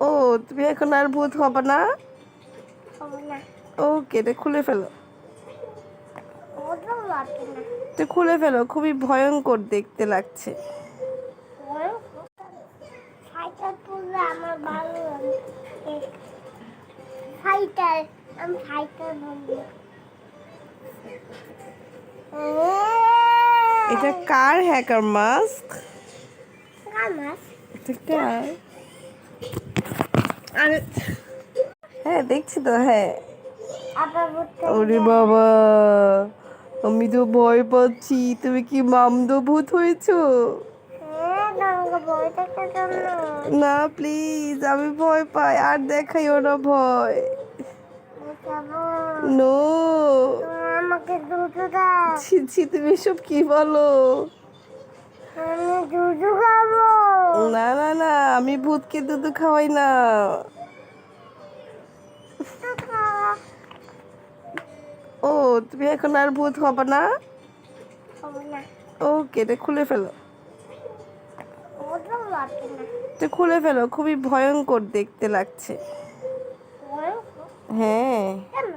ও, তুমি এখন আর ভূত হবে না? ওকে এটা খুলে ফেলো। তো খুলে ফেলো, খুবই ভয়ঙ্কর দেখতে লাগছে। এটা কার হ্যাকার মাস্ক আমার এটা কার আরে হ্যাঁ দেখছি তো হ্যাঁ ওরে বাবা আমি তো ভয় পাচ্ছি তুমি কি মামদো ভূত হয়েছো হ্যাঁ না প্লিজ আমি ভয় পাই আর দেখাইও না ভয় নো আমাকে দুধ দাও ছি ছি তুমি এসব কি বলো আমি আমি ভূতকে দুধ খাওয়াই না। ও, তুমি এখন আর ভূত হবে না? ওকে, এটা খুলে ফেলো। খুলে ফেলো, খুবই ভয়ঙ্কর দেখতে লাগছে। হ্যাঁ।